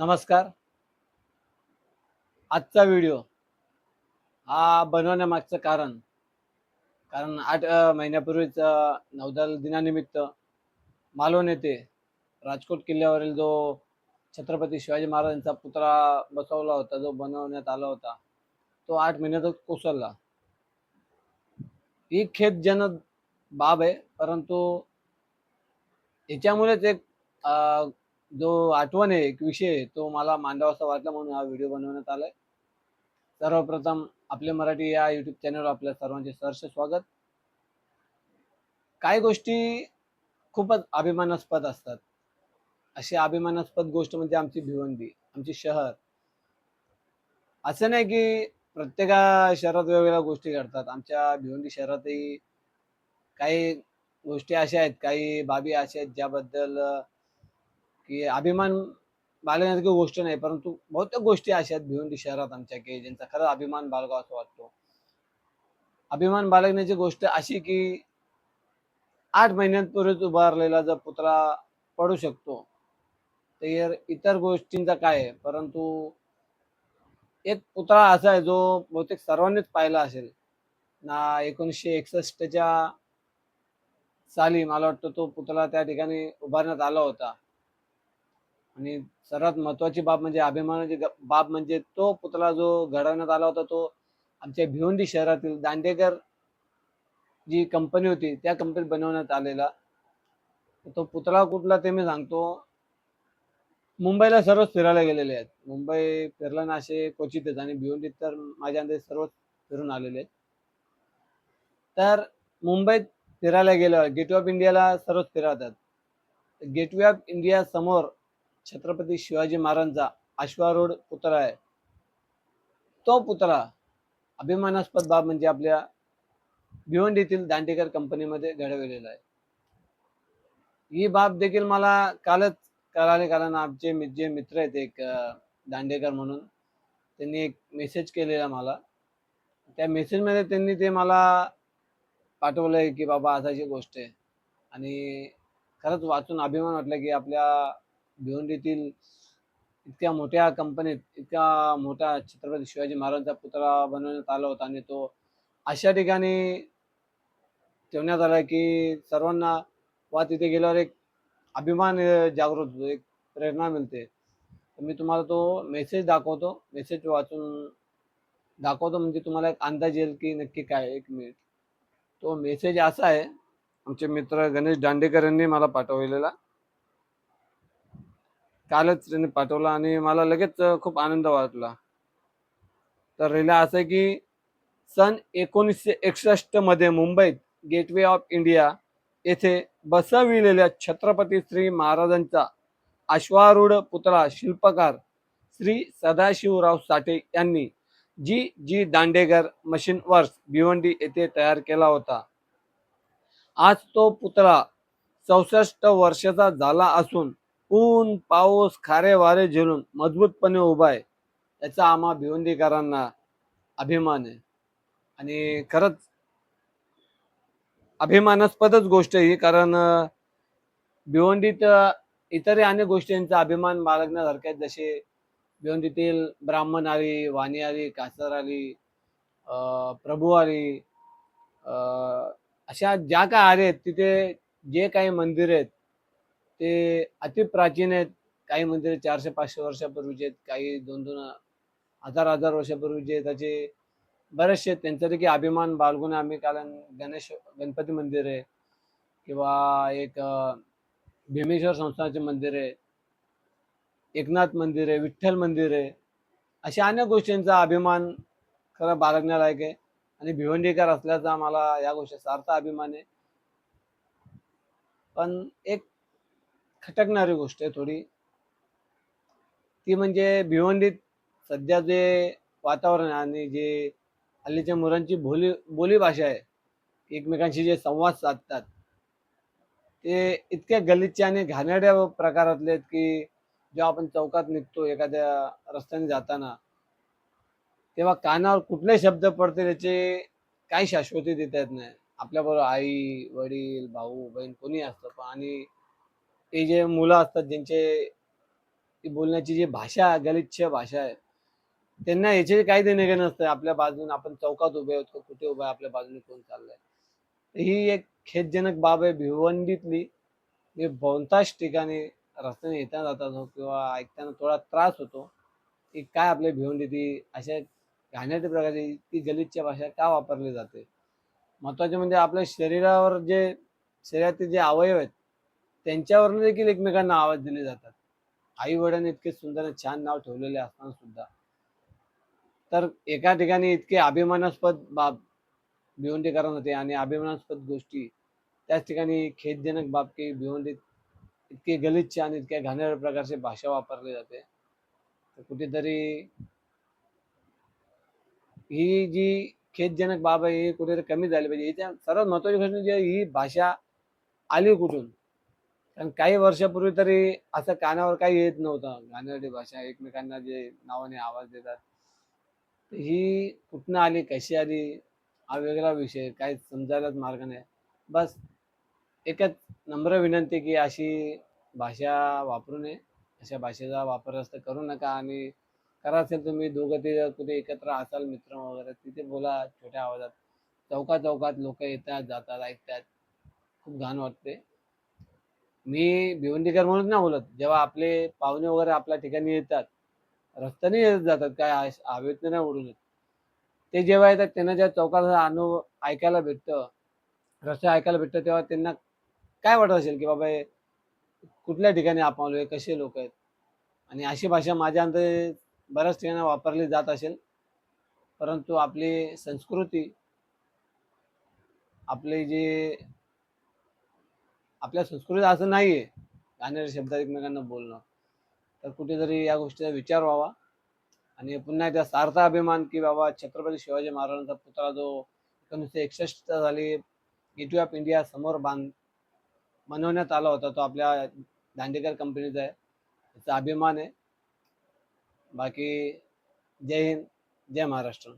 नमस्कार. आजचा व्हिडिओ हा बनवण्यामागचं कारण कारण आठ महिन्यापूर्वीच नौदल दिनानिमित्त मालवण येथे राजकोट किल्ल्यावरील जो छत्रपती शिवाजी महाराजांचा पुतळा बसवला होता जो बनवण्यात आला होता तो आठ महिन्यातच कोसळला. ही खेदजनक बाब आहे परंतु याच्यामुळेच एक जो आठवण आहे एक विषय आहे, तो मला मांडावासा वाटला म्हणून हा व्हिडिओ बनवण्यात आलाय. सर्वप्रथम आपले मराठी या युट्यूब चॅनलवर आपल्या सर्वांचे सहर्ष स्वागत. काही गोष्टी खूपच अभिमानास्पद असतात. अशी अभिमानास्पद गोष्ट म्हणजे आमची भिवंडी आमची शहर. असं नाही की प्रत्येका शहरात वेगवेगळ्या गोष्टी घडतात. आमच्या भिवंडी शहरातही काही गोष्टी अशा आहेत काही बाबी अशा आहेत ज्याबद्दल की अभिमान बाळगण्यासारखी गोष्ट नाही परंतु बहुतेक गोष्टी अशा आहेत भिवंडी शहरात आमच्या की ज्यांचा खरंच अभिमान बाळगावा असं वाटतो. अभिमान बाळगण्याची गोष्ट अशी की आठ महिन्यांपूर्वीच उभारलेला जर पुतळा पडू शकतो तर इतर गोष्टींचा काय आहे? परंतु एक पुतळा असा आहे जो बहुतेक सर्वांनीच पाहिला असेल. ना एकोणीसशे एकसष्टच्या साली मला वाटतं तो पुतळा त्या ठिकाणी उभारण्यात आला होता. आणि सर्वात महत्वाची बाब म्हणजे अभिमानाची बाब म्हणजे तो पुतळा जो घडवण्यात आला होता तो आमच्या भिवंडी शहरातील दांडेकर जी कंपनी होती त्या कंपनीत बनवण्यात आलेला. तो पुतळा कुठला ते मी सांगतो. मुंबईला सर्वच फिरायला गेलेले आहेत. मुंबई फिरला ना असे क्वचितच आणि भिवंडीत तर माझ्या अंदाजे सर्वच फिरून आलेले. आहेत तर मुंबईत फिरायला गेल्यावर गेटवे ऑफ इंडियाला सर्वच फिरवतात. गेटवे ऑफ इंडिया समोर छत्रपती शिवाजी महाराजांचा अश्वारूढ पुतळा आहे. तो पुतळा अभिमानास्पद बाब म्हणजे आपल्या भिवंडीतील दांडेकर कंपनीमध्ये घडवलेला आहे. ही बाब देखील मला कालच कळाले कारण आमचे जे मित्र आहेत एक दांडेकर म्हणून त्यांनी एक मेसेज केलेला मला. त्या मेसेजमध्ये त्यांनी ते मला पाठवलंय की बाबा असाची गोष्ट आहे. आणि खरंच वाचून अभिमान वाटला की आपल्या भिवंडीतील इतक्या मोठ्या कंपनीत इतक्या मोठ्या छत्रपती शिवाजी महाराजांचा पुतळा बनवण्यात आला होता आणि तो अशा ठिकाणी ठेवण्यात आला की सर्वांना वा तिथे गेल्यावर एक अभिमान जागृत होतो एक प्रेरणा मिळते. तर मी तुम्हाला तो मेसेज दाखवतो. मेसेज वाचून दाखवतो म्हणजे तुम्हाला एक अंदाज येईल की नक्की काय एक मिनिट तो मेसेज असा आहे आमचे मित्र गणेश दांडेकर यांनी मला पाठवलेला. कालच त्यांनी पाठवला आणि मला लगेच खूप आनंद वाटला. तर रेला असं आहे की सन एकोणीसशे एकसष्टमध्ये मुंबईत गेटवे ऑफ इंडिया येथे बसविलेल्या छत्रपती श्री महाराजांचा अश्वारूढ पुतळा शिल्पकार श्री सदाशिवराव साठे यांनी G G Dandegar machine works Bhiwandi येथे तयार केला होता. आज तो पुतळा चौसष्ट वर्षाचा झाला असून ऊन पाऊस खारे वारे झेलून मजबूतपणे उभा आहे. याचा आम्हा भिवंडीकरांना अभिमान आहे. आणि खरंच अभिमानास्पदच गोष्ट ही कारण भिवंडीत इतरही अनेक गोष्टींचा अभिमान बाळगण्यासारख्या आहेत. जसे भिवंडीतील ब्राह्मण आली वाणी आली कासर आली प्रभू आली अशा ज्या काय आले आहेत तिथे जे काही मंदिर आहेत ते अति प्राचीन आहेत. काही मंदिरे चारशे पाचशे वर्षापूर्वीचे आहेत काही दोन दोन हजार हजार वर्षापूर्वीचे आहेत त्याचे बरेचसे आहेत. अभिमान बालगुण आम्ही कारण गणेश गणपती मंदिर आहे. किंवा एक भीमेश्वर संस्थानाचे मंदिर आहे. एकनाथ मंदिर आहे. विठ्ठल मंदिर आहे. अशा अनेक गोष्टींचा अभिमान खरं बाळगण्यालायक आहे. आणि भिवंडीकर असल्याचा मला या गोष्टी सारखा अभिमान आहे. पण एक खटकणारी गोष्ट आहे थोडी. ती म्हणजे भिवंडीत सध्या जे वातावरण आणि जे हल्लीच्या मुलांची बोली बोली भाषा आहे एकमेकांशी जे संवाद साधतात ते इतक्या गलिच्छ आणि घाणेड्या प्रकारातले आहेत की जेव्हा आपण चौकात निघतो एखाद्या रस्त्याने जाताना तेव्हा कानावर कुठले शब्द पडतील याचे काही शाश्वती देता येत नाही. आपल्याबरोबर आई वडील भाऊ बहीण कोणी असतं पण आणि हे जे मुलं असतात ज्यांचे ती बोलण्याची जी भाषा गलिच्छ भाषा आहे त्यांना याचे काही देणे घेणं नसतं. आपल्या बाजूने आपण चौकात उभे आहोत कुठे उभे आहे, आपल्या बाजूने कोण चाललंय? तर ही एक खेदजनक बाब आहे. भिवंडीतली जे बहुतांश ठिकाणी रस्त्याने येताना जातात किंवा ऐकताना थोडा त्रास होतो की काय आपल्या भिवंडी ती अशा घाण्याच्या प्रकारची ती गलिच्छ भाषा का वापरली जाते? महत्त्वाचे म्हणजे आपल्या शरीरावर जे शरीरातील जे अवयव आहेत त्यांच्यावरून देखील एकमेकांना आवाज दिले जातात. आई वडिलांनी इतके सुंदर आणि छान नाव ठेवलेले असताना सुद्धा. तर एका ठिकाणी इतके अभिमानास्पद बाब भिवंडीकरण होते आणि अभिमानास्पद गोष्टी त्याच ठिकाणी खेदजनक बाब की भिवंडीत इतके गलिच्छ आणि इतक्या घाणेर प्रकारची भाषा वापरली जाते. तर कुठेतरी ही जी खेदजनक बाब आहे ही कुठेतरी कमी झाली पाहिजे. याच्या सर्वात महत्वाची गोष्ट म्हणजे ही भाषा आली कुठून? कारण काही वर्षापूर्वी तरी असं कानावर काही येत नव्हतं. घाणेरडी भाषा एकमेकांना जे नावाने आवाज देतात. ही कुठनं आली कशी आली हा वेगळा विषय काही समजायलाच मार्ग नाही. बस एकच नम्र विनंती की अशी भाषा वापरू नये. अशा भाषेचा वापर जास्त करू नका आणि करा असेल तुम्ही दोघं ते कुठे एकत्र असाल मित्र वगैरे तिथे बोला छोट्या आवाजात. चौका चौकात लोक येतात जातात ऐकतात. खूप घाण वाटते. मी भिवंडीकर म्हणून नाही बोलत. जेव्हा आपले पाहुणे वगैरे आपल्या ठिकाणी येतात रस्त्याने येत जातात काय हवेत नाही उडून येत. ते जेव्हा येतात त्यांना ज्या चौकाचा अनुभव ऐकायला भेटतं रस्ते ऐकायला भेटतं तेव्हा त्यांना काय वाटत असेल की बाबा हे कुठल्या ठिकाणी आपण आहे कसे लोक आहेत? आणि अशी भाषा माझ्या अंदाजे बऱ्याच ठिकाणी वापरली जात असेल. परंतु आपली संस्कृती आपले जे आपल्या संस्कृतीत असं नाही आहे गाण्याच्या शब्दात एकमेकांना बोलणं. तर कुठेतरी या गोष्टीचा विचार व्हावा. आणि पुन्हा एकदा सार्थ अभिमान की बाबा छत्रपती शिवाजी महाराजांचा पुतळा जो एकोणीसशे एकसष्ट साली गेटवे ऑफ इंडिया समोर बांध बनवण्यात आला होता तो आपल्या दांडेकर कंपनीचा आहे. त्याचा अभिमान आहे. बाकी जय हिंद जय महाराष्ट्र.